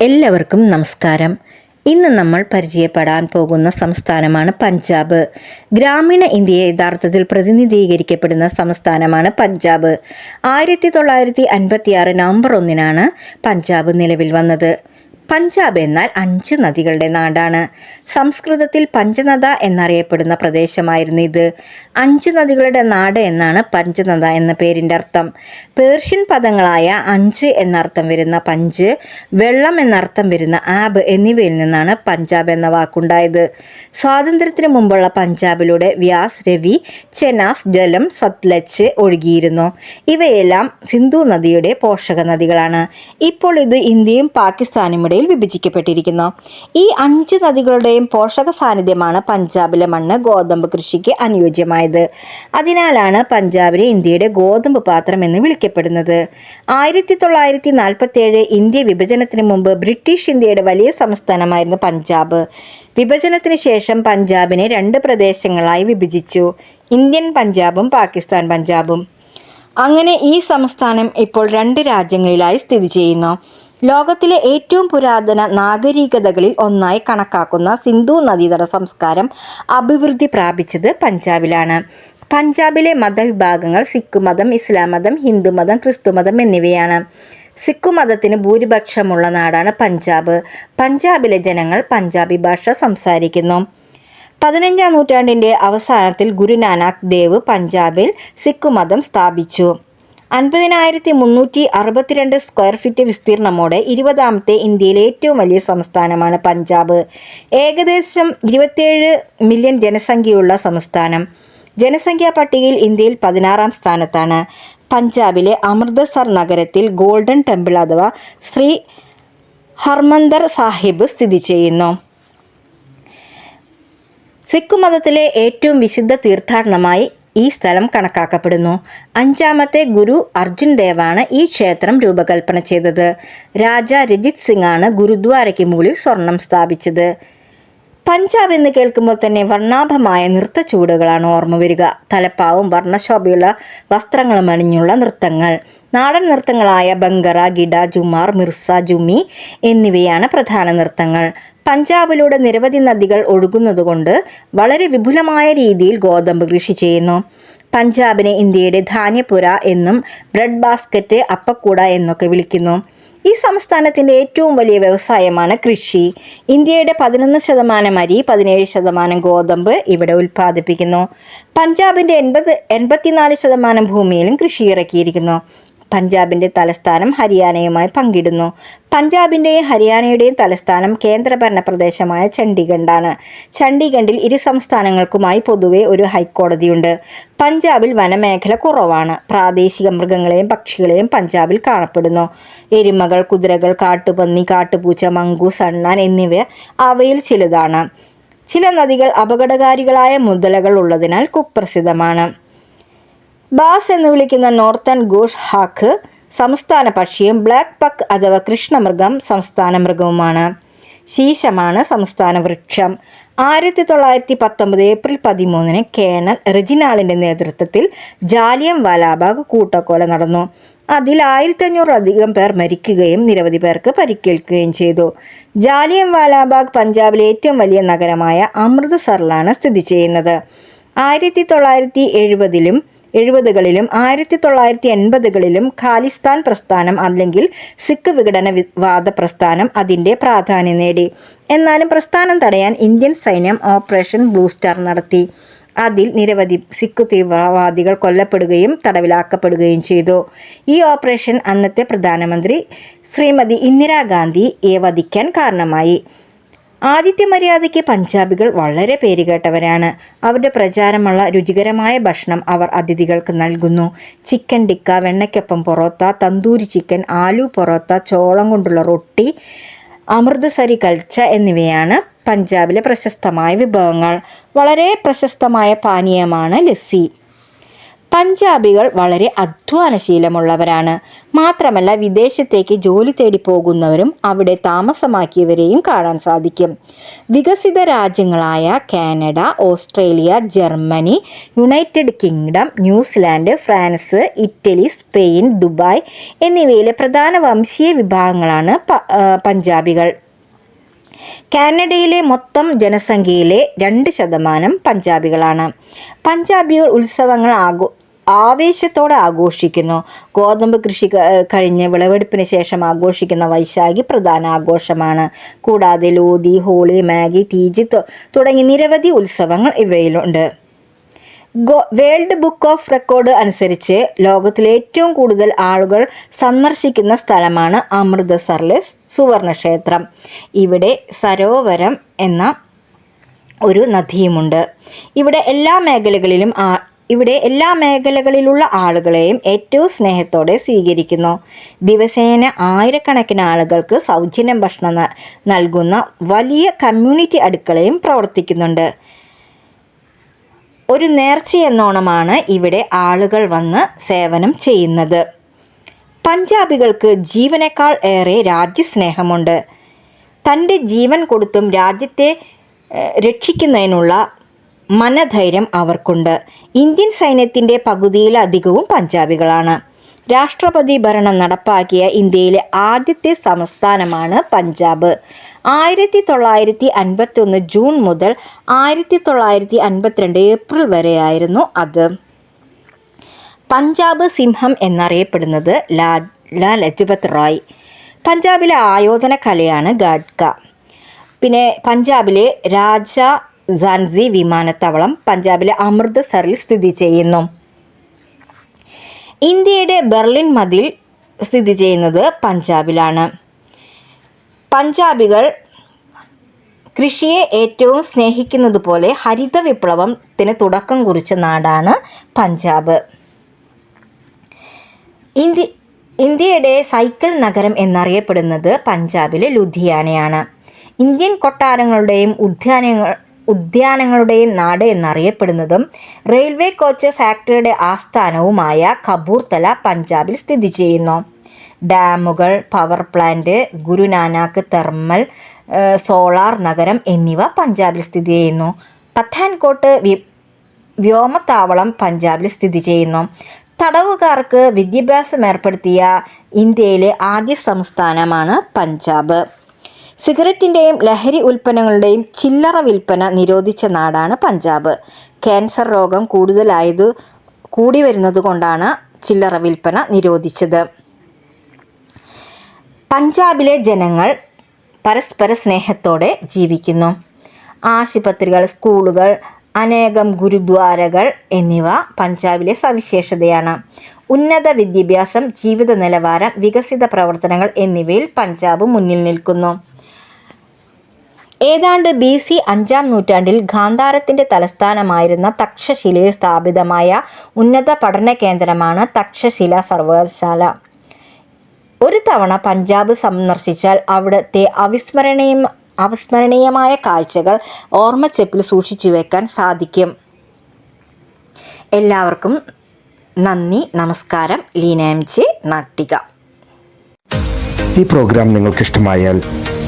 എല്ലാവർക്കും നമസ്കാരം. ഇന്ന് നമ്മൾ പരിചയപ്പെടാൻ പോകുന്ന സംസ്ഥാനമാണ് പഞ്ചാബ്. ഗ്രാമീണ ഇന്ത്യയെ യഥാർത്ഥത്തിൽ പ്രതിനിധീകരിക്കപ്പെടുന്ന സംസ്ഥാനമാണ് പഞ്ചാബ്. ആയിരത്തി തൊള്ളായിരത്തി അൻപത്തിയാറ് നവംബർ ഒന്നിനാണ് പഞ്ചാബ് നിലവിൽ വന്നത്. പഞ്ചാബ് എന്നാൽ അഞ്ച് നദികളുടെ നാടാണ്. സംസ്കൃതത്തിൽ പഞ്ചനദ എന്നറിയപ്പെടുന്ന പ്രദേശമായിരുന്നു ഇത്. അഞ്ച് നദികളുടെ നാട് എന്നാണ് പഞ്ചനദ എന്ന പേരിന്റെ അർത്ഥം. പേർഷ്യൻ പദങ്ങളായ അഞ്ച് എന്നർത്ഥം വരുന്ന പഞ്ച് വെള്ളം എന്നർത്ഥം വരുന്ന ആബ് എന്നിവയിൽ നിന്നാണ് പഞ്ചാബ് എന്ന വാക്കുണ്ടായത്. സ്വാതന്ത്ര്യത്തിന് മുമ്പുള്ള പഞ്ചാബിലൂടെ വ്യാസ് രവി ചെനാസ് ജലം സത്ലജ് ഒഴുകിയിരുന്നു. ഇവയെല്ലാം സിന്ധു നദിയുടെ പോഷക നദികളാണ് ഇപ്പോൾ ഇത് ഇന്ത്യയും പാകിസ്ഥാനും ഇടയിൽ വിഭജിക്കപ്പെട്ടിരിക്കുന്നു. ഈ അഞ്ച് നദികളുടെയും പോഷക സാന്നിധ്യമാണ് പഞ്ചാബിലെ മണ്ണ് ഗോതമ്പ് കൃഷിക്ക് അനുയോജ്യമായത്. അതിനാലാണ് പഞ്ചാബിനെ ഇന്ത്യയുടെ ഗോതമ്പ് പാത്രം എന്ന് വിളിക്കപ്പെടുന്നത്. ആയിരത്തി തൊള്ളായിരത്തി നാൽപ്പത്തി ഏഴ് ഇന്ത്യ വിഭജനത്തിന് മുമ്പ് ബ്രിട്ടീഷ് ഇന്ത്യയുടെ വലിയ സംസ്ഥാനമായിരുന്നു പഞ്ചാബ്. വിഭജനത്തിന് ശേഷം പഞ്ചാബിനെ രണ്ട് പ്രദേശങ്ങളായി വിഭജിച്ചു. ഇന്ത്യൻ പഞ്ചാബും പാകിസ്ഥാൻ പഞ്ചാബും. അങ്ങനെ ഈ സംസ്ഥാനം ഇപ്പോൾ രണ്ട് രാജ്യങ്ങളിലായി സ്ഥിതി ചെയ്യുന്നു. ലോകത്തിലെ ഏറ്റവും പുരാതന നാഗരികതകളിൽ ഒന്നായി കണക്കാക്കുന്ന സിന്ധു നദീതട സംസ്കാരം അഭിവൃദ്ധി പ്രാപിച്ചത് പഞ്ചാബിലാണ്. പഞ്ചാബിലെ മതവിഭാഗങ്ങൾ സിഖ് മതം ഇസ്ലാം മതം ഹിന്ദു മതം ക്രിസ്തു മതം എന്നിവയാണ്. സിഖ് മതത്തിന് ഭൂരിപക്ഷമുള്ള നാടാണ് പഞ്ചാബ്. പഞ്ചാബിലെ ജനങ്ങൾ പഞ്ചാബി ഭാഷ സംസാരിക്കുന്നു. പതിനഞ്ചാം നൂറ്റാണ്ടിന്റെ അവസാനത്തിൽ ഗുരുനാനാക്ക് ദേവ് പഞ്ചാബിൽ സിഖ് മതം സ്ഥാപിച്ചു. അൻപതിനായിരത്തി മുന്നൂറ്റി അറുപത്തിരണ്ട് സ്ക്വയർ ഫീറ്റ് വിസ്തീർണമോടെ ഇരുപതാമത്തെ ഇന്ത്യയിലെ ഏറ്റവും വലിയ സംസ്ഥാനമാണ് പഞ്ചാബ്. ഏകദേശം ഇരുപത്തിയേഴ് മില്യൺ ജനസംഖ്യയുള്ള സംസ്ഥാനം. ജനസംഖ്യാ പട്ടികയിൽ ഇന്ത്യയിൽ പതിനാറാം സ്ഥാനത്താണ്. പഞ്ചാബിലെ അമൃതസർ നഗരത്തിൽ ഗോൾഡൻ ടെമ്പിൾ അഥവാ ശ്രീ ഹർമന്ദർ സാഹിബ് സ്ഥിതി ചെയ്യുന്നു. സിഖ് മതത്തിലെ ഏറ്റവും വിശുദ്ധ തീർത്ഥാടനമായി ഈ സ്ഥലം കണക്കാക്കപ്പെടുന്നു. അഞ്ചാമത്തെ ഗുരു അർജുൻ ദേവാണ് ഈ ക്ഷേത്രം രൂപകൽപ്പന ചെയ്തത്. രാജ രജിത് സിംഗ് ആണ് ഗുരുദ്വാരയ്ക്ക് മുകളിൽ സ്വർണം സ്ഥാപിച്ചത്. പഞ്ചാബ് എന്ന് കേൾക്കുമ്പോൾ തന്നെ വർണാഭമായ നൃത്ത ചൂടുകളാണ് ഓർമ്മ വരിക. തലപ്പാവും വർണശോഭയുള്ള വസ്ത്രങ്ങളും അണിഞ്ഞുള്ള നൃത്തങ്ങൾ. നാടൻ നൃത്തങ്ങളായ ബങ്കറ ഗിഡ ജുമാർ മിർസ ജുമി എന്നിവയാണ് പ്രധാന നൃത്തങ്ങൾ. പഞ്ചാബിലൂടെ നിരവധി നദികൾ ഒഴുകുന്നതുകൊണ്ട് വളരെ വിപുലമായ രീതിയിൽ ഗോതമ്പ് കൃഷി ചെയ്യുന്നു. പഞ്ചാബിനെ ഇന്ത്യയുടെ ധാന്യപുര എന്നും ബ്രെഡ് ബാസ്ക്കറ്റ് അപ്പക്കൂട എന്നൊക്കെ വിളിക്കുന്നു. ഈ സംസ്ഥാനത്തിന്റെ ഏറ്റവും വലിയ വ്യവസായമാണ് കൃഷി. ഇന്ത്യയുടെ പതിനൊന്ന് ശതമാനം അരി പതിനേഴ് ശതമാനം ഗോതമ്പ് ഇവിടെ ഉൽപ്പാദിപ്പിക്കുന്നു. പഞ്ചാബിന്റെ എൺപത് എൺപത്തിനാല് ശതമാനം ഭൂമിയിലും കൃഷി ഇറക്കിയിരിക്കുന്നു. പഞ്ചാബിന്റെ തലസ്ഥാനം ഹരിയാനയുമായി പങ്കിടുന്നു. പഞ്ചാബിന്റെയും ഹരിയാനയുടെയും തലസ്ഥാനം കേന്ദ്രഭരണ പ്രദേശമായ ചണ്ഡീഗഡാണ് ചണ്ഡീഗഡിൽ ഇരു സംസ്ഥാനങ്ങൾക്കുമായി പൊതുവെ ഒരു ഹൈക്കോടതിയുണ്ട്. പഞ്ചാബിൽ വനമേഖല കുറവാണ്. പ്രാദേശിക മൃഗങ്ങളെയും പക്ഷികളെയും പഞ്ചാബിൽ കാണപ്പെടുന്നു. എരുമകൾ കുതിരകൾ കാട്ടുപന്നി കാട്ടുപൂച്ച മങ്കൂസ് അണ്ണാൻ എന്നിവ അവയിൽ ചിലതാണ്. ചില നദികൾ അപകടകാരികളായ മുതലകൾ ഉള്ളതിനാൽ കുപ്രസിദ്ധമാണ്. ബാസ് എന്ന് വിളിക്കുന്ന നോർത്തൺ ഗോഷ് ഹാക്ക് സംസ്ഥാന പക്ഷിയും ബ്ലാക്ക് പക്ക് അഥവാ കൃഷ്ണമൃഗം സംസ്ഥാന മൃഗവുമാണ്. ശീശമാണ് സംസ്ഥാന വൃക്ഷം. ആയിരത്തി തൊള്ളായിരത്തി പത്തൊമ്പത് ഏപ്രിൽ പതിമൂന്നിന് കേണൽ റെജിനാളിന്റെ നേതൃത്വത്തിൽ ജാലിയം വാലാബാഗ് കൂട്ടക്കൊല നടന്നു. അതിൽ ആയിരത്തി അഞ്ഞൂറിലധികം പേർ മരിക്കുകയും നിരവധി പേർക്ക് പരിക്കേൽക്കുകയും ചെയ്തു. ജാലിയം വാലാബാഗ് പഞ്ചാബിലെ ഏറ്റവും വലിയ നഗരമായ അമൃത്സറിലാണ് സ്ഥിതി ചെയ്യുന്നത്. ആയിരത്തി തൊള്ളായിരത്തി എഴുപതിലും എഴുപതുകളിലും ആയിരത്തി തൊള്ളായിരത്തി എൺപതുകളിലും ഖാലിസ്ഥാൻ പ്രസ്ഥാനം അല്ലെങ്കിൽ സിഖ് വിഘടന വാദ പ്രസ്ഥാനം അതിന്റെ പ്രാധാന്യം നേടി. എന്നാലും പ്രസ്ഥാനം തടയാൻ ഇന്ത്യൻ സൈന്യം ഓപ്പറേഷൻ ബ്ലൂ സ്റ്റാർ നടത്തി. അതിൽ നിരവധി സിഖ് തീവ്രവാദികൾ കൊല്ലപ്പെടുകയും തടവിലാക്കപ്പെടുകയും ചെയ്തു. ഈ ഓപ്പറേഷൻ അന്നത്തെ പ്രധാനമന്ത്രി ശ്രീമതി ഇന്ദിരാഗാന്ധിയെ വധിക്കാൻ കാരണമായി. ആദിത്യ മര്യാദയ്ക്ക് പഞ്ചാബികൾ വളരെ പേരുകേട്ടവരാണ്. അവരുടെ പ്രചാരമുള്ള രുചികരമായ ഭക്ഷണം അവർ അതിഥികൾക്ക് നൽകുന്നു. ചിക്കൻ ടിക്ക വെണ്ണയ്ക്കൊപ്പം പൊറോത്ത തന്തൂരി ചിക്കൻ ആലു പൊറോത്ത ചോളം കൊണ്ടുള്ള റൊട്ടി അമൃതസരി കൽച്ച എന്നിവയാണ് പഞ്ചാബിലെ പ്രശസ്തമായ വിഭവങ്ങൾ. വളരെ പ്രശസ്തമായ പാനീയമാണ് ലസ്സി. പഞ്ചാബികൾ വളരെ അധ്വാനശീലമുള്ളവരാണ്. മാത്രമല്ല വിദേശത്തേക്ക് ജോലി തേടി പോകുന്നവരും അവിടെ താമസമാക്കിയവരെയും കാണാൻ സാധിക്കും. വികസിത രാജ്യങ്ങളായ Canada Australia Germany United Kingdom New Zealand France Italy Spain Dubai എന്നിവയിലെ പ്രധാന വംശീയ വിഭാഗങ്ങളാണ് പഞ്ചാബികൾ. കാനഡയിലെ മൊത്തം ജനസംഖ്യയിലെ രണ്ട് ശതമാനം പഞ്ചാബികളാണ്. പഞ്ചാബികൾ ഉത്സവങ്ങൾ ആഘോ ആവേശത്തോടെ ആഘോഷിക്കുന്നു. ഗോതമ്പ് കൃഷി കഴിഞ്ഞ് വിളവെടുപ്പിന് ശേഷം ആഘോഷിക്കുന്ന വൈശാഖി പ്രധാന ആഘോഷമാണ്. കൂടാതെ ലോതി ഹോളി മാഗി തീജി തുടങ്ങി നിരവധി ഉത്സവങ്ങൾ ഇവയിലുണ്ട്. ഗോ വേൾഡ് ബുക്ക് ഓഫ് റെക്കോർഡ് അനുസരിച്ച് ലോകത്തിലെ ഏറ്റവും കൂടുതൽ ആളുകൾ സന്ദർശിക്കുന്ന സ്ഥലമാണ് അമൃതസറിലെ സുവർണക്ഷേത്രം. ഇവിടെ സരോവരം എന്ന ഒരു നദിയുമുണ്ട്. ഇവിടെ എല്ലാ മേഖലകളിലും ഇവിടെ എല്ലാ മേഖലകളിലുള്ള ആളുകളെയും ഏറ്റവും സ്നേഹത്തോടെ സ്വീകരിക്കുന്നു. ദിവസേന ആയിരക്കണക്കിന് ആളുകൾക്ക് സൗജന്യം ഭക്ഷണം നൽകുന്ന വലിയ കമ്മ്യൂണിറ്റി അടുക്കളയും പ്രവർത്തിക്കുന്നുണ്ട്. ഒരു നേർച്ചയെന്നോണമാണ് ഇവിടെ ആളുകൾ വന്ന് സേവനം ചെയ്യുന്നത്. പഞ്ചാബികൾക്ക് ജീവനേക്കാൾ ഏറെ രാജ്യസ്നേഹമുണ്ട്. തന്റെ ജീവൻ കൊടുത്തും രാജ്യത്തെ രക്ഷിക്കുന്നതിനുള്ള മനധൈര്യം അവർക്കുണ്ട്. ഇന്ത്യൻ സൈന്യത്തിന്റെ പകുതിയിലധികവും പഞ്ചാബികളാണ്. രാഷ്ട്രപതി ഭരണം നടപ്പാക്കിയ ഇന്ത്യയിലെ ആദ്യത്തെ സംസ്ഥാനമാണ് പഞ്ചാബ്. ആയിരത്തി തൊള്ളായിരത്തി അൻപത്തി ഒന്ന് ജൂൺ മുതൽ ആയിരത്തി തൊള്ളായിരത്തി അൻപത്തിരണ്ട് ഏപ്രിൽ വരെയായിരുന്നു അത്. പഞ്ചാബ് സിംഹം എന്നറിയപ്പെടുന്നത് ലാ ലാ ലജ്പത് റായ്. പഞ്ചാബിലെ ആയോധന കലയാണ് ഗാഡ്ക പിന്നെ പഞ്ചാബിലെ രാജ ജാൻസി വിമാനത്താവളം പഞ്ചാബിലെ അമൃത്സറിൽ സ്ഥിതി ചെയ്യുന്നു. ഇന്ത്യയുടെ ബെർലിൻ മതിൽ സ്ഥിതി ചെയ്യുന്നത് പഞ്ചാബിലാണ്. പഞ്ചാബികൾ കൃഷിയെ ഏറ്റവും സ്നേഹിക്കുന്നത് പോലെ ഹരിത വിപ്ലവത്തിന് തുടക്കം കുറിച്ച നാടാണ് പഞ്ചാബ്. ഇന്ത്യ ഇന്ത്യയുടെ സൈക്കിൾ നഗരം എന്നറിയപ്പെടുന്നത് പഞ്ചാബിലെ ലുധിയാനയാണ്. ഇന്ത്യൻ കൊട്ടാരങ്ങളുടെയും ഉദ്യാനങ്ങൾ ഉദ്യാനങ്ങളുടെയും നാട് എന്നറിയപ്പെടുന്നതും റെയിൽവേ കോച്ച് ഫാക്ടറിയുടെ ആസ്ഥാനവുമായ കപൂർത്തല പഞ്ചാബിൽ സ്ഥിതി ചെയ്യുന്നു. ഡാമുകൾ power plant Guru Nanak thermal solar നഗരം എന്നിവ പഞ്ചാബിൽ സ്ഥിതി ചെയ്യുന്നു. പത്താൻകോട്ട് വ്യോമത്താവളം പഞ്ചാബിൽ സ്ഥിതി ചെയ്യുന്നു. തടവുകാർക്ക് വിദ്യാഭ്യാസം ഏർപ്പെടുത്തിയ ഇന്ത്യയിലെ ആദ്യ സംസ്ഥാനമാണ് പഞ്ചാബ്. സിഗരറ്റിന്റെയും ലഹരി ഉൽപ്പന്നങ്ങളുടെയും ചില്ലറ വിൽപ്പന നിരോധിച്ച നാടാണ് പഞ്ചാബ്. ക്യാൻസർ രോഗം കൂടുതലായത് കൂടി വരുന്നത് കൊണ്ടാണ് ചില്ലറ വിൽപ്പന നിരോധിച്ചത്. പഞ്ചാബിലെ ജനങ്ങൾ പരസ്പര സ്നേഹത്തോടെ ജീവിക്കുന്നു. ആശുപത്രികൾ സ്കൂളുകൾ അനേകം ഗുരുദ്വാരകൾ എന്നിവ പഞ്ചാബിലെ സവിശേഷതയാണ്. ഉന്നത വിദ്യാഭ്യാസം ജീവിത നിലവാരം വികസിത പ്രവർത്തനങ്ങൾ എന്നിവയിൽ പഞ്ചാബ് മുന്നിൽ നിൽക്കുന്നു. ഏതാണ്ട് ബി സി അഞ്ചാം നൂറ്റാണ്ടിൽ ഗാന്ധാരത്തിന്റെ തലസ്ഥാനമായിരുന്ന തക്ഷശിലയിൽ സ്ഥാപിതമായ ഉന്നത പഠന കേന്ദ്രമാണ് തക്ഷശില സർവകലാശാല. ഒരു തവണ പഞ്ചാബ് സന്ദർശിച്ചാൽ അവിടുത്തെ അവിസ്മരണീയം അവിസ്മരണീയമായ കാഴ്ചകൾ ഓർമ്മച്ചെപ്പിൽ സൂക്ഷിച്ചു വെക്കാൻ സാധിക്കും. എല്ലാവർക്കും നന്ദി നമസ്കാരം. Leena M J Nattika. ഈ പ്രോഗ്രാം നിങ്ങൾക്ക് ഇഷ്ടമായാൽ